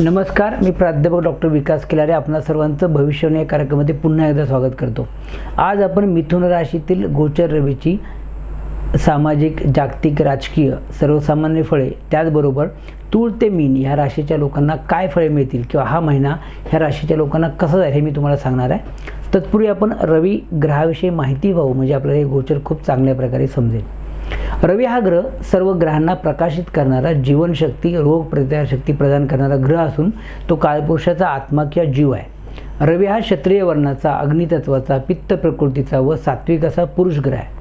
नमस्कार मी प्राध्यापक डॉक्टर विकास केलारे. आपणा सर्वांचं भविष्यवाणी या कार्यक्रमामध्ये पुन्हा एकदा स्वागत करतो. आज आपण मिथुन राशीतील गोचर रवीची सामाजिक जागतिक राजकीय सर्वसामान्य फळे त्याचबरोबर तूळ ते मीन ह्या राशीच्या लोकांना काय फळे मिळतील किंवा हा महिना ह्या राशीच्या लोकांना कसा जाईल हे मी तुम्हाला सांगणार आहे. तत्पूर्वी आपण रवी ग्रहाविषयी माहिती पाहू म्हणजे आपल्याला हे गोचर खूप चांगल्या प्रकारे समजेल. रवी हा ग्रह सर्व ग्रहांना प्रकाशित करणारा जीवनशक्ती रोग प्रतिकारशक्ती प्रदान करणारा ग्रह असून तो काळपुरुषाचा आत्मा किंवा जीव आहे. रवी हा क्षत्रिय वर्णाचा अग्नितत्वाचा पित्त प्रकृतीचा व सात्विक असा पुरुष ग्रह आहे.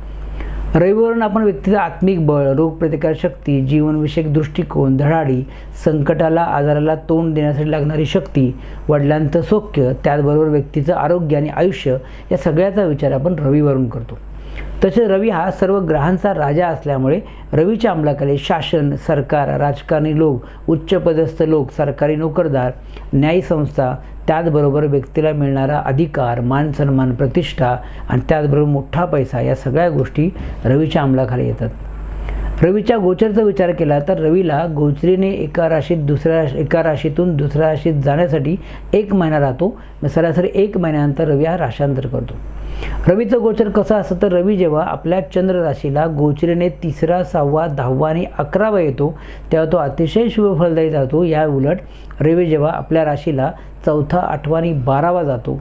रविवरून आपण व्यक्तीचा आत्मिक बळ रोगप्रतिकारशक्ती जीवनविषयक दृष्टिकोन धडाडी संकटाला आजाराला तोंड देण्यासाठी लागणारी शक्ती वडिलांचं सौख्य त्याचबरोबर व्यक्तीचं आरोग्य आणि आयुष्य या सगळ्याचा विचार आपण रविवरून करतो. तसेच रवी हा सर्व ग्रहांचा राजा असल्यामुळे रवीच्या अंमलाखाली शासन सरकार राजकारणी लोक उच्चपदस्थ लोक सरकारी नोकरदार न्यायी संस्था त्याचबरोबर व्यक्तीला मिळणारा अधिकार मान सन्मान प्रतिष्ठा आणि त्याचबरोबर मोठा पैसा या सगळ्या गोष्टी रवीच्या अंमलाखाली येतात. रवीच्या गोचरचा विचार केला तर रवीला गोचरीने एका राशीत दुसऱ्या एका राशीतून दुसऱ्या राशीत जाण्यासाठी एक महिना राहतो. मग सरासरी एक महिन्यानंतर रवी हा राशांतर करतो. रवीचं गोचर कसं असतं तर रवी जेव्हा आपल्या चंद्र राशीला गोचरीने तिसरा सहावा दहावा आणि अकरावा येतो तेव्हा तो अतिशय शुभफलदायी जातो. या उलट रवी जेव्हा आपल्या राशीला चौथा आठवा आणि बारावा जातो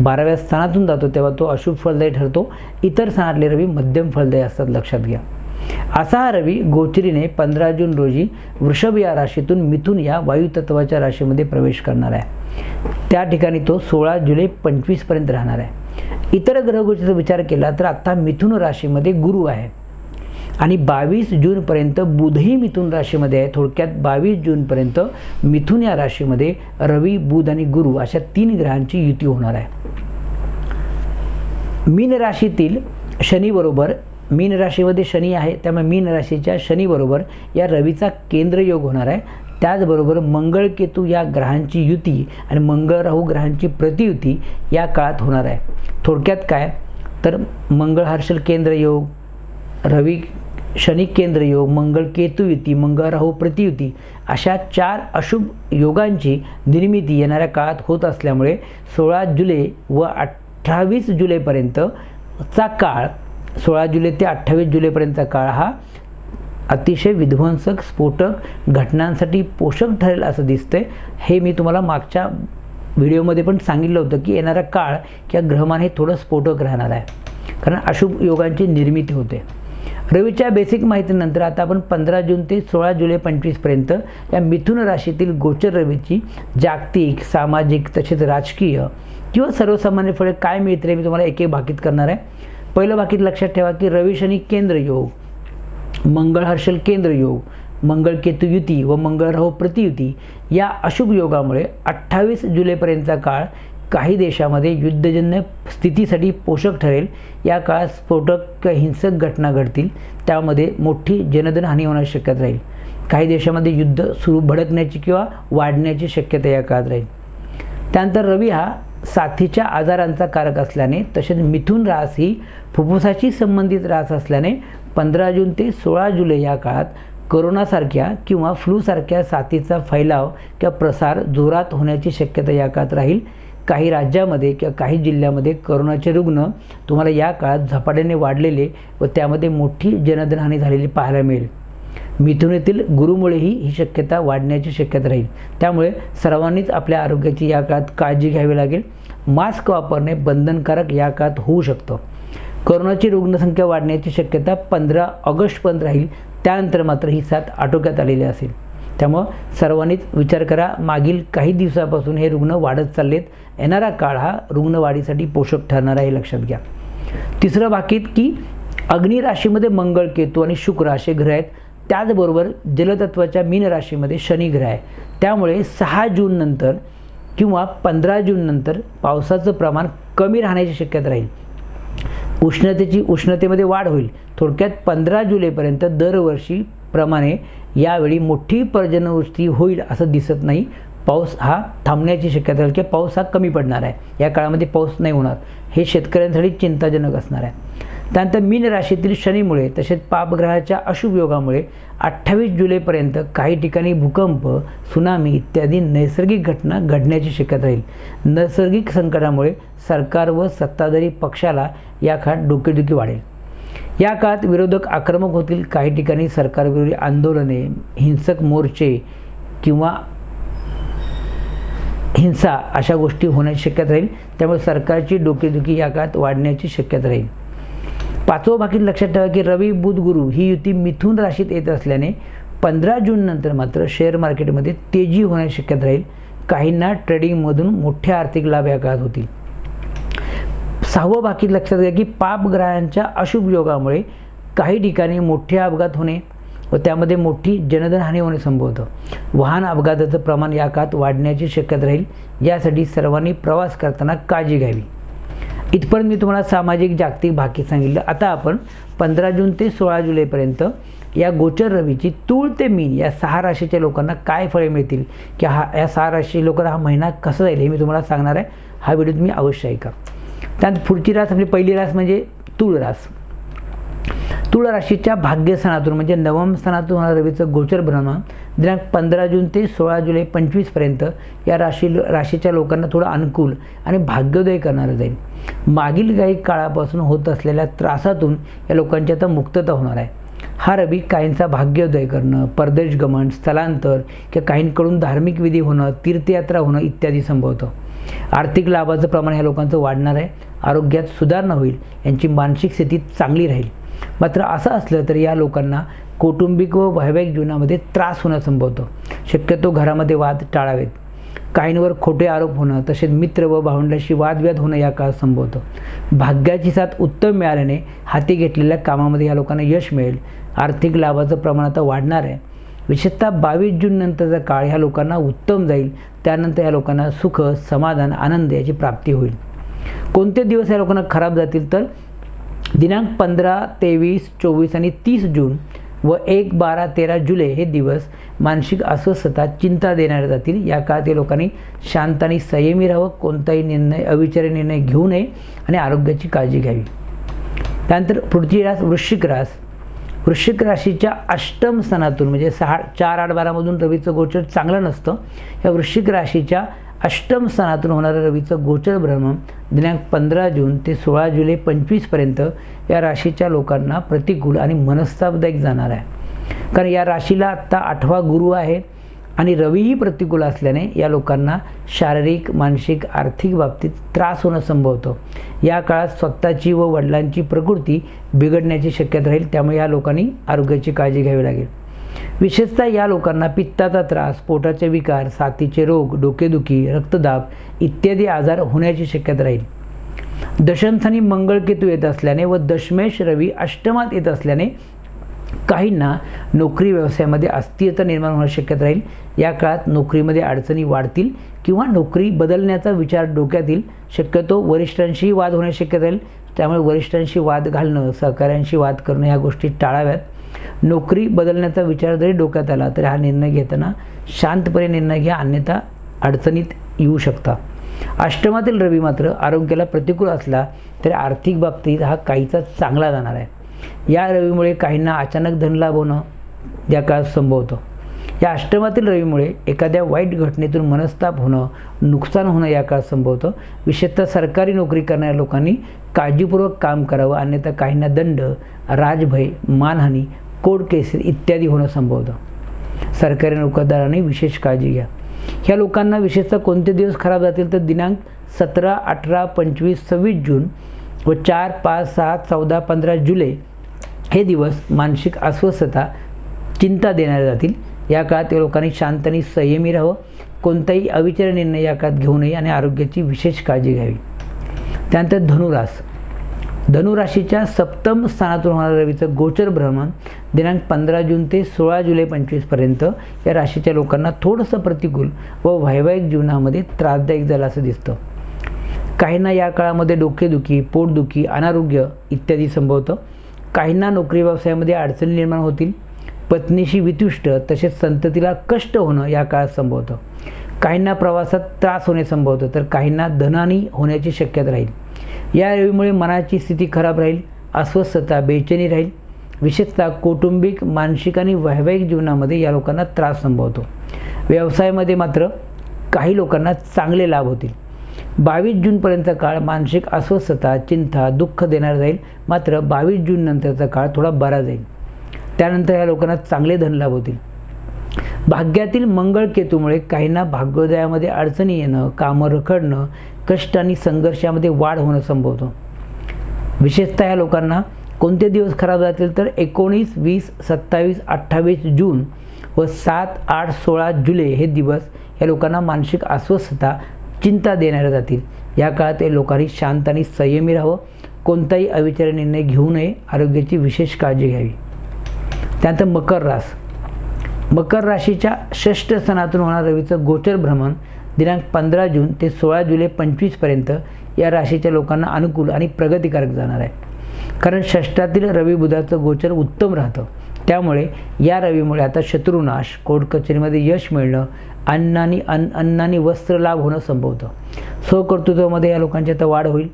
बाराव्या स्थानातून जातो तेव्हा तो अशुभ फलदायी ठरतो. इतर स्थानातले रवी मध्यम फलदायी असतात लक्षात घ्या. असा हा रवी गोचरीने पंधरा जून रोजी वृषभ या राशीतून मिथून या वायुतत्वाच्या राशीमध्ये प्रवेश करणार आहे. त्या ठिकाणी तो सोळा जुलै पंचवीसपर्यंत राहणार आहे. इतर ग्रहगोचरीचा विचार केला तर आत्ता मिथुन राशीमध्ये गुरु आहे. आणि बावीस जूनपर्यंत बुधही मिथुन राशीमध्ये आहे. थोडक्यात बावीस जूनपर्यंत मिथुन या राशीमध्ये रवी बुध आणि गुरु अशा तीन ग्रहांची युती होणार आहे. मीन राशीतील शनीबरोबर मीन राशीमध्ये शनी आहे त्यामुळे मीन राशीच्या शनीबरोबर या रवीचा केंद्रयोग होणार आहे. त्याचबरोबर मंगळ केतू या ग्रहांची युती आणि मंगळ राहू ग्रहांची प्रतियुती या काळात होणार आहे. थोडक्यात काय? तर मंगळ हर्षल केंद्र योग रवी शनी केंद्रयोग मंगळ केतू युती मंगळ राहू प्रतियुती अशा चार अशुभ योगांची निर्मिती येणाऱ्या काळात होत असल्यामुळे सोळा जुलै व अठ्ठावीस जुलैपर्यंतचा काळ सोळा जुलै ते अठ्ठावीस जुलैपर्यंतचा काळ हा अतिशय विध्वंसक स्फोटक घटनांसाठी पोषक ठरेल असं दिसतंय. हे मी तुम्हाला मागच्या व्हिडिओमध्ये पण सांगितलं होतं की येणारा काळ किंवा ग्रहमान हे थोडं स्फोटक राहणार आहे. कारण अशुभ योगांची निर्मिती होते. रवीच्या बेसिक माहितीनंतर आता आपण पंधरा जून ते सोळा जुलै पंचवीसपर्यंत या मिथुन राशीतील गोचर रवीची जागतिक सामाजिक तसेच राजकीय किंवा सर्वसामान्य फळे काय मिळते मी तुम्हाला एक एक भाकीत करणार आहे. पहिलं भाकीत लक्षात ठेवा की रवी शनी केंद्र योग. मंगळ हर्षल केंद्र योग मंगळ केतू युती व मंगळ राहू प्रतियुती या अशुभ योगामुळे अठ्ठावीस जुलैपर्यंतचा काळ काही देशामध्ये युद्धजन्य स्थितीसाठी पोषक ठरेल. या काळात स्फोटक किंवा हिंसक घटना घडतील. त्यामध्ये मोठी जनधन हानी होण्याची शक्यता राहील. काही देशामध्ये युद्ध सुरू भडकण्याची किंवा वाढण्याची शक्यता या काळात राहील. त्यानंतर रवी हा साथीच्या आजारांचा कारक असल्याने तसेच मिथुन रास ही फुफ्फुसाशी संबंधित रास असल्याने पंधरा जून ते सोळा जुलै या काळात करोनासारख्या किंवा फ्लूसारख्या साथीचा फैलाव किंवा प्रसार जोरात होण्याची शक्यता या काळात राहील. काही राज्यामध्ये किंवा काही जिल्ह्यामध्ये करोनाचे रुग्ण तुम्हाला या काळात झपाट्याने वाढलेले व त्यामध्ये मोठी जनधनहानी झालेली पाहायला मिळेल. मिथुनेतील गुरुमुळेही ही शक्यता वाढण्याची शक्यता राहील. त्यामुळे सर्वांनीच आपल्या आरोग्याची या काळात काळजी घ्यावी लागेल. मास्क वापरणे बंधनकारक या काळात होऊ शकतं. करोनाची रुग्णसंख्या वाढण्याची शक्यता पंधरा ऑगस्टपर्यंत राहील. त्यानंतर मात्र ही साथ आटोक्यात आलेली असेल. त्यामुळं सर्वांनीच विचार करा मागील काही दिवसापासून हे रुग्ण वाढत चाललेत. येणारा काळ हा रुग्णवाढीसाठी पोषक ठरणार आहे हे लक्षात घ्या. तिसरं बाकीत की अग्निराशीमध्ये मंगळ केतू आणि शुक्र असे ग्रह आहेत. त्याचबरोबर जलतत्वाच्या मीन राशीमध्ये शनी ग्रह आहे. त्यामुळे सहा जून नंतर किंवा पंधरा जून नंतर पावसाचं प्रमाण कमी राहण्याची शक्यता राहील. उष्णतेची उष्णतेमध्ये वाढ होईल. थोडक्यात पंधरा जुलैपर्यंत दरवर्षीप्रमाणे यावेळी मोठी पर्जनवृष्टी होईल असं दिसत नाही. पाऊस हा थांबण्याची शक्यता आहे किंवा पाऊस हा कमी पडणार आहे. या काळामध्ये पाऊस नाही होणार. हे शेतकऱ्यांसाठी चिंताजनक असणार आहे. त्यानंतर मीन राशीतील शनीमुळे तसेच पापग्रहाच्या अशुभ योगामुळे अठ्ठावीस जुलैपर्यंत काही ठिकाणी भूकंप सुनामी इत्यादी नैसर्गिक घटना घडण्याची शक्यता राहील. नैसर्गिक संकटामुळे सरकार व सत्ताधारी पक्षाला या काळात डोकेदुखी वाढेल. या काळात विरोधक आक्रमक होतील. काही ठिकाणी सरकारविरोधी आंदोलने हिंसक मोर्चे किंवा हिंसा अशा गोष्टी होण्याची शक्यता राहील. त्यामुळे सरकारची डोकेदुखी या काळात वाढण्याची शक्यता राहील. पाचवं बाकी लक्षात ठेवा की रवी बुध गुरु ही युती मिथून राशीत येत असल्याने पंधरा जून नंतर मात्र शेअर मार्केटमध्ये तेजी होण्याची शक्यता राहील. काहींना ट्रेडिंगमधून मोठे आर्थिक लाभ या काळात होतील. सहावं बाकी लक्षात घ्या की पापग्रहांच्या अशुभ योगामुळे काही ठिकाणी मोठे अपघात होणे व त्यामध्ये मोठी जनधनहानी होणे संभवतं. वाहन अपघाताचं प्रमाण या काळात वाढण्याची शक्यता राहील. यासाठी सर्वांनी प्रवास करताना काळजी घ्यावी. इथपर्यंत मी तुम्हाला सामाजिक जागतिक भाकी सांगितलं. आता आपण पंधरा जून ते सोळा जुलैपर्यंत या गोचर रवीची तूळ ते मीन या सहा राशीच्या लोकांना काय फळे मिळतील? की हा या सहा राशी लोकांना हा महिना कसा जाईल हे मी तुम्हाला सांगणार आहे. हा व्हिडिओ तुम्ही अवश्य ऐका. त्यात पुढची रास आपली पहिली रास म्हणजे तूळ रास. तुळ राशीच्या भाग्यस्थानातून म्हणजे नवम स्थानातून रवीचं गोचर भ्रमण दिनांक पंधरा जून ते सोळा जुलै पंचवीसपर्यंत या राशी राशीच्या लोकांना थोडं अनुकूल आणि भाग्योदय करणारं जाईल. मागील काही काळापासून होत असलेल्या त्रासातून या लोकांची आता मुक्तता होणार आहे. हा रवी काहींचा भाग्योदय करणं परदेश गमन स्थलांतर किंवा काहींकडून धार्मिक विधी होणं तीर्थयात्रा होणं इत्यादी संभवतं. आर्थिक लाभाचं प्रमाण ह्या लोकांचं वाढणार आहे. आरोग्यात सुधारणा होईल. यांची मानसिक स्थिती चांगली राहील. मात्र असं असलं तर या लोकांना कौटुंबिक व वैवाहिक जीवनामध्ये त्रास होणं संभवतं. शक्यतो घरामध्ये वाद टाळावेत. काहींवर खोटे आरोप होणं तसेच मित्र व भावंडाशी वादव्याद होणं या काळात संभवतं. भाग्याची साथ उत्तम मिळाल्याने हाती घेतलेल्या कामामध्ये या लोकांना यश मिळेल. आर्थिक लाभाचं प्रमाण आता वाढणार आहे. विशेषतः बावीस जून नंतरचा काळ ह्या लोकांना उत्तम जाईल. त्यानंतर या लोकांना सुख समाधान आनंद याची प्राप्ती होईल. कोणते दिवस या लोकांना खराब जातील तर? दिनांक पंधरा तेवीस चोवीस आणि तीस जून व एक बारा तेरा जुलै हे दिवस मानसिक अस्वस्थता चिंता देणारे जातील. या काळात या लोकांनी शांत आणि संयमी राहावं. कोणताही निर्णय अविचारी निर्णय घेऊ नये आणि आरोग्याची काळजी घ्यावी. त्यानंतर पृथ्वीरास रास वृश्चिक रास. वृश्चिक राशीच्या अष्टम स्थानातून म्हणजे सहा चार आठ बारामधून रवीचं गोचर चांगलं नसतं. या वृश्चिक राशीच्या अष्टम स्थानातून होणारं रवीचं गोचर भ्रमण दिनांक पंधरा जून ते सोळा जुलै पंचवीसपर्यंत या राशीच्या लोकांना प्रतिकूल आणि मनस्तापदायक जाणार आहे. कारण या राशीला आत्ता आठवा गुरु आहे आणि रवीही प्रतिकूल असल्याने या लोकांना शारीरिक मानसिक आर्थिक बाबतीत त्रास होणं संभवतं. या काळात स्वतःची व वडिलांची प्रकृती बिघडण्याची शक्यता राहील त्यामुळे या लोकांनी आरोग्याची काळजी घ्यावी लागेल. विशेषतः या लोकांना पित्ताचा त्रास पोटाचे विकार साथीचे रोग डोकेदुखी रक्तदाब इत्यादी आजार होण्याची शक्यता राहील. दशमस्थानी मंगळकेतू येत असल्याने व दशमेश रवी अष्टमात येत असल्याने काहींना नोकरी व्यवसायामध्ये अस्थिरता निर्माण होण्याची शक्यता राहील. या काळात नोकरीमध्ये अडचणी वाढतील किंवा नोकरी बदलण्याचा विचार डोक्यात येईल शक्यतो वरिष्ठांशी वाद होण्याची शक्यता राहील. त्यामुळे वरिष्ठांशी वाद घालणं सहकाऱ्यांशी वाद करणं ह्या गोष्टी टाळाव्यात. नोकरी बदलण्याचा विचार जरी डोक्यात आला तरी हा निर्णय घेताना शांतपणे निर्णय घ्या अन्यथा अडचणीत येऊ शकता. अष्टमातील रवी मात्र आरोग्याला प्रतिकूल असला तरी आर्थिक बाबतीत हा काहीचा चांगला जाणार आहे. या रवीमुळे काहींना अचानक धनलाभ होणं या काळात संभवतं या अष्टमातील रवीमुळे एखाद्या वाईट घटनेतून मनस्ताप होणं नुकसान होणं या काळात संभवतं विशेषतः सरकारी नोकरी करणाऱ्या लोकांनी काळजीपूर्वक काम करावं अन्यथा काहींना दंड राजभय मानहानी कोर्ट केसेस इत्यादी होणं संभवतं. सरकारी नोकरदाराने विशेष काळजी घ्या. ह्या लोकांना विशेषतः कोणते दिवस खराब जातील तर दिनांक सतरा अठरा पंचवीस सव्वीस जून व चार पाच सहा चौदा पंधरा जुलै हे दिवस मानसिक अस्वस्थता चिंता देणारे जातील. या काळात या लोकांनी शांत आणि संयमी राहावं. कोणताही अविचार निर्णय या काळात घेऊ नये आणि आरोग्याची विशेष काळजी घ्यावी. त्यानंतर धनुरास. धनुराशीच्या सप्तम स्थानातून होणारं रवीचं गोचर भ्रमण दिनांक पंधरा जून ते सोळा जुलै पंचवीसपर्यंत या राशीच्या लोकांना थोडंसं प्रतिकूल व वैवाहिक जीवनामध्ये त्रासदायक झालं असं दिसतं. काहींना या काळामध्ये डोकेदुखी पोटदुखी अनारोग्य इत्यादी संभवतं. काहींना नोकरी व्यवसायामध्ये अडचणी निर्माण होतील. पत्नीशी वितुष्ट तसेच संततीला कष्ट होणं या काळात संभवतं. काहींना प्रवासात त्रास होणे संभवतं तर काहींना धनानी होण्याची शक्यता राहील. या रवीमुळे मनाची स्थिती खराब राहील अस्वस्थता बेचैनी राहील. विशेषतः कौटुंबिक मानसिक आणि वैवाहिक जीवनामध्ये या लोकांना त्रास संभवतो. व्यवसायामध्ये मात्र काही लोकांना चांगले लाभ होतील. बावीस जूनपर्यंतचा काळ मानसिक अस्वस्थता चिंता दुःख देणार जाईल. मात्र बावीस जून नंतरचा काळ थोडा बरा जाईल. त्यानंतर या लोकांना चांगले धनलाभ होतील. भाग्यातील मंगळ केतूमुळे काहींना भाग्योदयामध्ये अडचणी येणं कामं रखडणं कष्ट आणि संघर्षामध्ये वाढ होणं संभवतो. विशेषतः या लोकांना कोणते दिवस खराब जातील तर एकोणीस वीस सत्तावीस अठ्ठावीस जून व सात आठ सोळा जुलै हे दिवस या लोकांना मानसिक अस्वस्थता चिंता देणाऱ्या जातील. या काळात या लोकांनी शांत आणि संयमी राहावं. कोणताही अविचारी निर्णय घेऊ नये. आरोग्याची विशेष काळजी घ्यावी. त्यानंतर मकर रास. मकर राशीच्या षष्ठ सणातून होणारं रवीचं गोचर भ्रमण दिनांक पंधरा जून ते सोळा जुलै पंचवीसपर्यंत या राशीच्या लोकांना अनुकूल आणि प्रगतिकारक जाणार आहे. कारण षष्ठातील रवी बुधाचं गोचर उत्तम राहतं. त्यामुळे या रवीमुळे आता शत्रुनाश कोर्ट कचेरीमध्ये यश मिळणं अन्नानी अन्न अन्नानी वस्त्र लाभ होणं संभवतं. स्वकर्तृत्वामध्ये या लोकांची आता वाढ होईल.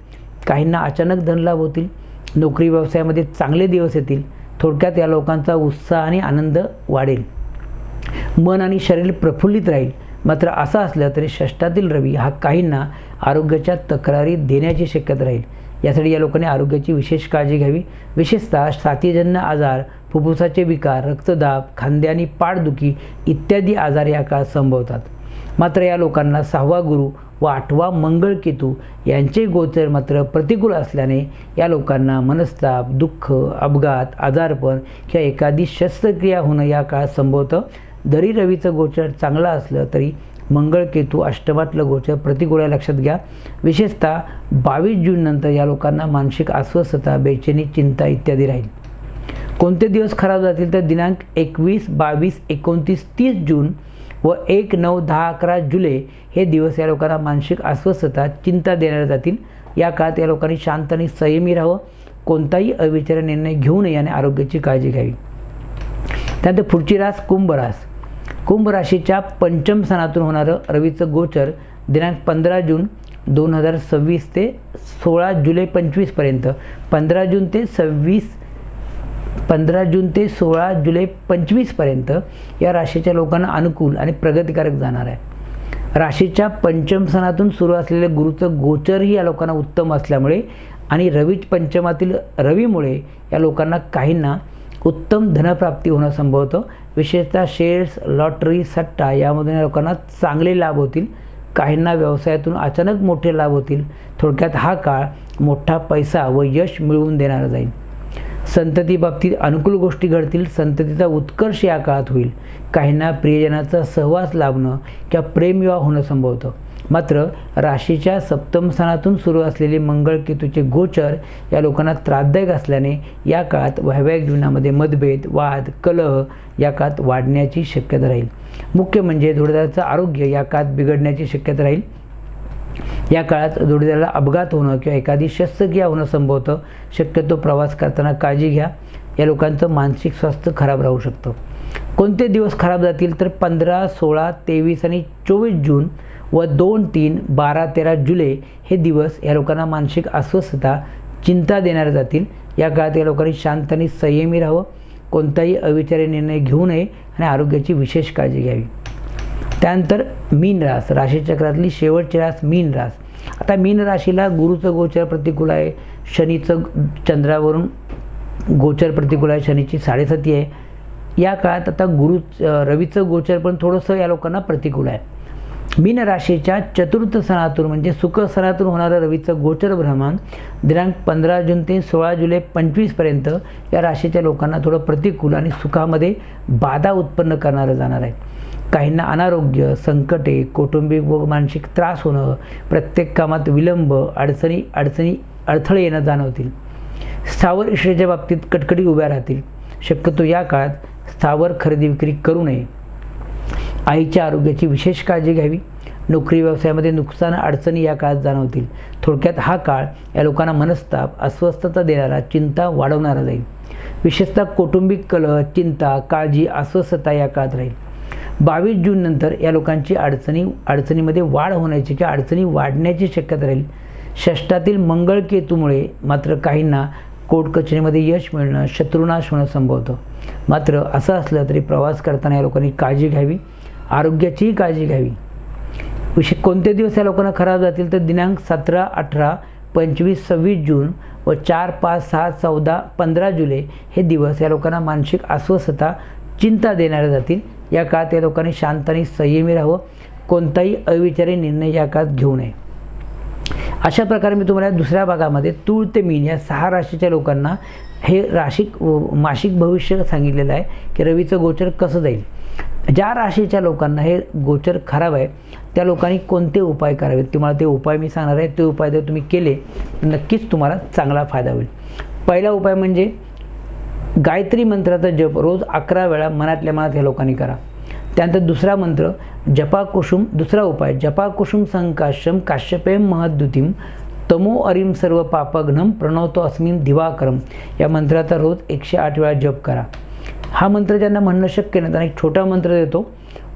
काहींना अचानक धनलाभ होतील. नोकरी व्यवसायामध्ये चांगले दिवस येतील. थोडक्यात या लोकांचा उत्साह आणि आनंद वाढेल. मन आणि शरीर प्रफुल्लित राहील. मात्र असं असलं तरी षष्ठातील रवी हा काहींना आरोग्याच्या तक्रारी देण्याची शक्यता राहील. यासाठी या लोकांनी आरोग्याची विशेष काळजी घ्यावी. विशेषतः साथीजन्य आजार फुफ्फुसाचे विकार रक्तदाब खांदे आणि पाठदुखी इत्यादी आजार या काळात संभवतात. मात्र या लोकांना सहावा गुरु व आठवा मंगळ केतू यांचे गोचर मात्र प्रतिकूल असल्याने या लोकांना मनस्ताप दुःख अपघात आजारपण किंवा एखादी शस्त्रक्रिया होणं या काळात संभवतं. जरी रवीचं गोचर चांगलं असलं तरी मंगळ केतू अष्टमातलं गोचर प्रतिकूळ आहे. लक्षात घ्या. विशेषतः बावीस जूननंतर या लोकांना मानसिक अस्वस्थता बेचैनी चिंता इत्यादी राहील. कोणते दिवस खराब जातील तर दिनांक एकवीस बावीस एकोणतीस तीस जून व एक नऊ दहा अकरा जुलै हे दिवस या लोकांना मानसिक अस्वस्थता चिंता देणाऱ्या जातील. या काळात या लोकांनी शांत आणि संयमी राहावं. कोणताही अविचारी निर्णय घेऊ नये आणि आरोग्याची काळजी घ्यावी. त्यानंतर पुढची रास कुंभ रास कुंभ राशीच्या पंचम सणातून होणारं रवीचं गोचर दिनांक पंधरा जून दोन हजार सव्वीस ते सोळा जुलै पंचवीसपर्यंत पंधरा जून ते सव्वीस पंधरा जून ते सोळा जुलै पंचवीसपर्यंत या राशीच्या लोकांना अनुकूल आणि प्रगतिकारक जाणार आहे. राशीच्या पंचम सणातून सुरू असलेल्या गुरुचं गोचरही या लोकांना उत्तम असल्यामुळे आणि रवी पंचमातील रवीमुळे या लोकांना काहींना उत्तम धनप्राप्ती होणं संभवतं. विशेषतः शेअर्स लॉटरी सट्टा यामधून या लोकांना चांगले लाभ होतील. काहींना व्यवसायातून अचानक मोठे लाभ होतील. थोडक्यात हा काळ मोठा पैसा व यश मिळवून देणारा जाईल. संतती बाबतीत अनुकूल गोष्टी घडतील. संततीचा उत्कर्ष या काळात होईल. काहींना प्रियजनाचा सहवास लाभणं किंवा प्रेमविवाह होणं संभवतं. मात्र राशीच्या सप्तमस्थानातून सुरू असलेले मंगळ केतूचे गोचर या लोकांना त्रासदायक असल्याने या काळात वैवाहिक जीवनामध्ये मतभेद वाद कलह या काळात वाढण्याची शक्यता राहील. मुख्य म्हणजे जोडीदाराचं आरोग्य या काळात बिघडण्याची शक्यता राहील. या काळात जोडीदाराला अपघात होणं किंवा एखादी शस्त्रक्रिया होणं संभवतं. शक्यतो प्रवास करताना काळजी घ्या. या लोकांचं मानसिक स्वास्थ्य खराब राहू शकतं. कोणते दिवस खराब जातील तर पंधरा सोळा तेवीस आणि चोवीस जून व दोन तीन बारा तेरा जुलै हे दिवस या लोकांना मानसिक अस्वस्थता चिंता देणारे जातील. या काळात या लोकांनी शांत आणि संयमी राहावं. कोणताही अविचारी निर्णय घेऊ नये आणि आरोग्याची विशेष काळजी घ्यावी. त्यानंतर मीन रास राशीचक्रातली शेवटची रास मीन रास. आता मीन राशीला गुरुचं गोचर प्रतिकूल आहे. शनीचं चंद्रावरून गोचर प्रतिकूल आहे. शनीची साडेसाती आहे. या काळात आता गुरु रवीचं गोचर पण थोडंसं या लोकांना प्रतिकूल आहे. राशीच्या चतुर्थ सणातून म्हणजे सुख सणातून होणारं रवीचं गोचर भ्रमण दिनांक पंधरा जून ते सोळा जुलै पंचवीसपर्यंत या राशीच्या लोकांना थोडं प्रतिकूल आणि सुखामध्ये बाधा उत्पन्न करणारं जाणार आहे. काहींना अनारोग्य संकटे कौटुंबिक व मानसिक त्रास होणं प्रत्येक कामात विलंब अडचणी अडचणी अडथळे येणं जाणवतील. स्थावर इश्रेच्या बाबतीत कटकटी उभ्या राहतील. शक्यतो या काळात स्थावर खरेदी विक्री करू नये. आईच्या आरोग्याची विशेष काळजी घ्यावी. नोकरी व्यवसायामध्ये नुकसान अडचणी या काळात जाणवतील. थोडक्यात हा काळ या लोकांना मनस्ताप अस्वस्थता देणारा चिंता वाढवणारा जाईल. विशेषतः कौटुंबिक कलह चिंता काळजी अस्वस्थता या काळात राहील. बावीस जूननंतर या लोकांची अडचणी अडचणीमध्ये वाढ होण्याची किंवा अडचणी वाढण्याची शक्यता राहील. षष्ठातील मंगळ केतूमुळे मात्र काहींना कोर्ट कचेरीमध्ये यश मिळणं शत्रुनाश होणं संभवतं. मात्र असं असलं तरी प्रवास करताना या लोकांनी काळजी घ्यावी. आरोग्याचीही काळजी घ्यावी. विशेष कोणते दिवस या लोकांना खराब जातील तर दिनांक सतरा अठरा पंचवीस सव्वीस जून व चार पाच सहा चौदा पंधरा जुलै हे दिवस या लोकांना मानसिक अस्वस्थता चिंता देणाऱ्या जातील. या काळात या लोकांनी शांत आणि संयमी राहावं. कोणताही अविचारी निर्णय या काळात घेऊ नये. अशा प्रकारे मी तुम्हाला दुसऱ्या भागामध्ये तूळ ते मीन या सहा राशीच्या लोकांना हे राशिक मासिक भविष्य सांगितलेलं आहे की रवीचं गोचर कसं जाईल. ज्या राशीच्या लोकांना हे गोचर खराब आहे त्या लोकांनी कोणते उपाय करावेत? तुम्हाला ते उपाय मी सांगणार आहे. ते उपाय जर तुम्ही केले तर नक्कीच तुम्हाला चांगला फायदा होईल. पहिला उपाय म्हणजे गायत्री मंत्राचा जप. रोज अकरा वेळा मनातल्या मनात ह्या लोकांनी करा. त्यानंतर दुसरा मंत्र जपा कुसुम दुसरा उपाय जपा कुसुम संकाश्यम काश्यपेम महद्युतीम तमो अरिम सर्व पापघ्नम प्रणवतो अस्मिन दिवाकरम. या मंत्राचा रोज एकशे आठ वेळा जप करा. हा मंत्र ज्यांना म्हणणं शक्य नाही त्यांना एक छोटा मंत्र देतो.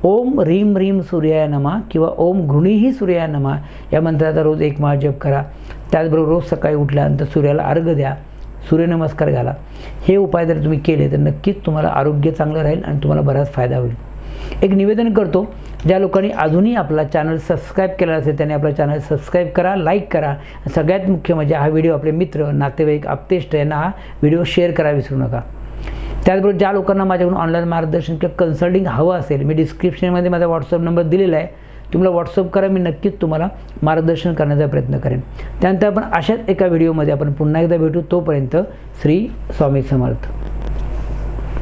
ओम ह्रीम ह्रीम सूर्याय नमा किंवा ओम घृणीही सूर्याय नमा. या मंत्राचा रोज एक माळ जप करा. त्याचबरोबर रोज सकाळी उठल्यानंतर सूर्याला अर्घ द्या. सूर्यनमस्कार घाला. हे उपाय जर तुम्ही केले तर नक्कीच तुम्हाला आरोग्य चांगलं राहील आणि तुम्हाला बराच फायदा होईल. एक निवेदन करतो ज्या लोकांनी अजूनही आपला चॅनल सबस्क्राईब केला असेल त्यांनी आपला चॅनल सबस्क्राईब करा लाईक करा. सगळ्यात मुख्य म्हणजे हा व्हिडिओ आपले मित्र नातेवाईक आपतेष्ट यांना हा व्हिडिओ शेअर करा विसरू नका. त्याचबरोबर ज्या लोकांना माझ्याकडून ऑनलाईन मार्गदर्शन किंवा कन्सल्टिंग हवं असेल मी डिस्क्रिप्शनमध्ये माझा व्हॉट्सअप नंबर दिलेला आहे. तुम्हाला व्हॉट्सअप करा मी नक्कीच तुम्हाला मार्गदर्शन करण्याचा प्रयत्न करेन. त्यानंतर आपण अशाच एका व्हिडिओमध्ये आपण पुन्हा एकदा भेटू. तोपर्यंत श्री स्वामी समर्थ.